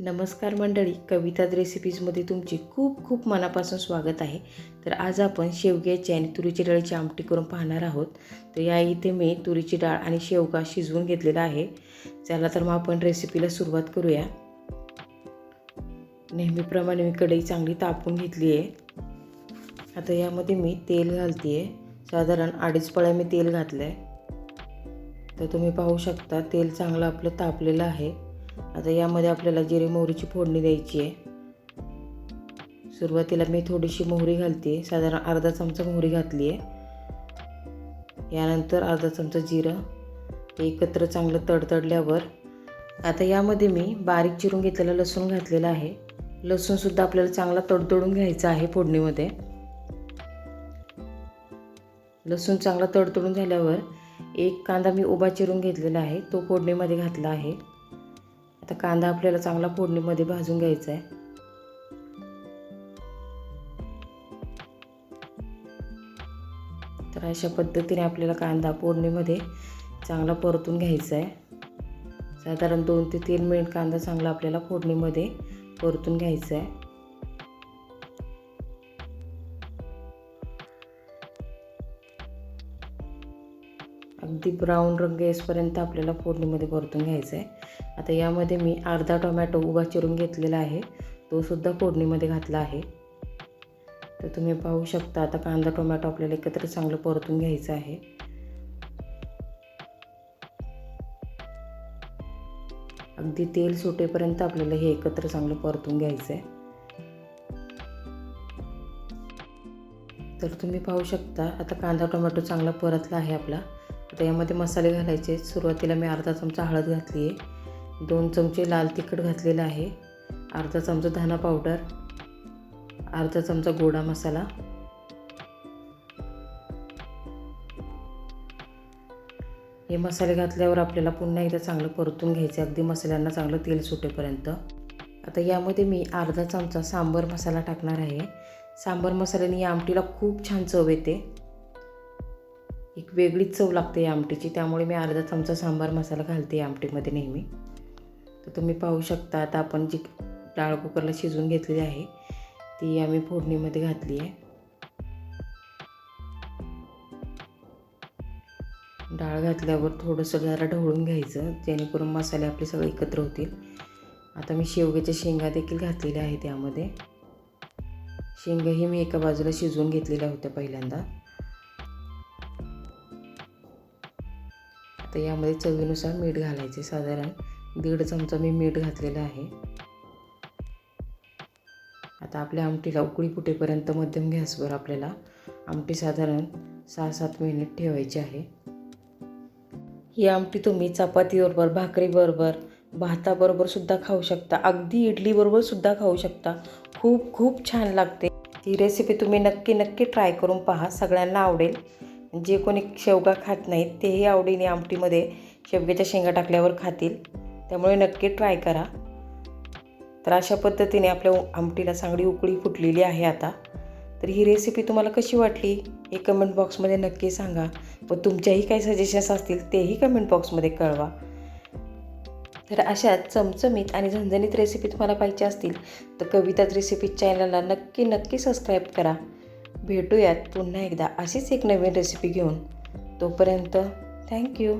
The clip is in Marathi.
नमस्कार मंडळी कविताज रेसिपीजमध्ये तुमचे खूप खूप मनापासून स्वागत आहे. तर आज आपण शेवग्याची आणि तुरीची डाळीची आमटी करून पाहणार आहोत. तर या इथे मी तुरीची डाळ आणि शेवगा शिजवून घेतलेला आहे. चला तर मग आपण रेसिपीला सुरुवात करूया. नेहमीप्रमाणे मी कढई चांगली तापून घेतली आहे. आता यामध्ये मी तेल घालते आहे साधारण अडीच पळ्या मी तेल घातलं आहे तर तुम्ही पाहू शकता तेल चांगलं आपलं तापलेलं आहे. आता यामध्ये आपल्याला जिरे मोहरीची फोडणी द्यायची आहे. सुरुवातीला मी थोडीशी मोहरी घालते. साधारण अर्धा चमचा मोहरी घातली आहे. यानंतर अर्धा चमचा जिरं. ते एकत्र चांगलं तडतडल्यावर आता यामध्ये मी बारीक चिरून घेतलेला लसूण घातलेला आहे. लसूणसुद्धा आपल्याला चांगला तडतडून घ्यायचा आहे फोडणीमध्ये. लसूण चांगला तडतडून झाल्यावर एक कांदा मी उभा चिरून घेतलेला आहे. तो फोडणीमध्ये घातला आहे. आता कांदा आपल्याला चांगला फोडणीमध्ये भाजून घ्यायचा आहे. तर अशा पद्धतीने आपल्याला कांदा फोडणीमध्ये चांगला परतून घ्यायचा आहे. साधारण दोन ते तीन मिनिट कांदा चांगला आपल्याला फोडणीमध्ये परतून घ्यायचा आहे. अगदी ब्राऊन रंग येसपर्यंत आपल्याला फोडणीमध्ये परतून घ्यायचं आहे आता यामध्ये मी अर्धा टोमॅटो उभा चिरून घेतलेला आहे. तोसुद्धा फोडणीमध्ये घातला आहे. तर तुम्ही पाहू शकता आता कांदा टोमॅटो आपल्याला एकत्र चांगलं परतून घ्यायचं आहे. अगदी तेल सुटेपर्यंत आपल्याला हे एकत्र चांगलं परतून घ्यायचं आहे तर तुम्ही पाहू शकता आता कांदा टोमॅटो चांगला परतला आहे आपला. आता यामध्ये मसाले घालायचे. सुरुवातीला मी अर्धा चमचा हळद घातली आहे. दोन चमचे लाल तिखट घातलेलं आहे. अर्धा चमचा धना पावडर. अर्धा चमचा गोडा मसाला. हे मसाले घातल्यावर आपल्याला पुन्हा एकदा चांगलं परतून घ्यायचे अगदी मसाल्यांना चांगलं तेल सुटेपर्यंत. आता यामध्ये मी अर्धा चमचा सांबर मसाला टाकणार आहे. सांबर मसाल्याने या आमटीला खूप छान चव येते. एक वेगळीच चव लागते या आमटीची. त्यामुळे मी अर्धा चमचा सांबार मसाला घालते या आमटीमध्ये नेहमी. तर तुम्ही पाहू शकता आता आपण जी डाळ कुकरला शिजवून घेतलेली आहे ती आम्ही फोडणीमध्ये घातली आहे. डाळ घातल्यावर थोडंसं जरा ढवळून घ्यायचं जेणेकरून मसाले आपले सगळे एकत्र होतील. आता मी शेवग्याच्या शेंगा देखील घातलेल्या आहेत त्यामध्ये शेंगाही मी एका बाजूला शिजवून घेतलेल्या होत्या पहिल्यांदा. तर यामध्ये चवीनुसार मीठ घालायचे. साधारण दीड चमचा मी मीठ घातलेलं आहे. आता आपल्या आमटीला उकळी फुटेपर्यंत मध्यम गॅसवर आपल्याला आमटी साधारण सहा सात मिनिट ठेवायची आहे. ही आमटी तुम्ही चपातीबरोबर भाकरीबरोबर भाताबरोबर सुद्धा खाऊ शकता. अगदी इडलीबरोबर सुद्धा खाऊ शकता. खूप खूप छान लागते. ही रेसिपी तुम्ही नक्की नक्की ट्राय करून पहा. सगळ्यांना आवडेल. जे कोणी शेवगा खात नाहीत तेही आवडीने आमटीमध्ये शेवग्याच्या शेंगा टाकल्यावर खातील. त्यामुळे नक्की ट्राय करा. तर अशा पद्धतीने आपल्या आमटीला चांगली उकळी फुटलेली आहे आता. तर ही रेसिपी तुम्हाला कशी वाटली? हे कमेंट बॉक्समध्ये नक्की सांगा. व तुमच्याही काही सजेशन्स असतील तेही कमेंट बॉक्समध्ये कळवा. तर अशा चमचमीत आणि झणझणीत रेसिपी तुम्हाला पाहिजे असतील तर कविताच रेसिपी चॅनलला नक्की नक्की सबस्क्राईब करा. भेटूयात पुन्हा एकदा अशीच एक नवीन रेसिपी घेऊन. तोपर्यंत थँक्यू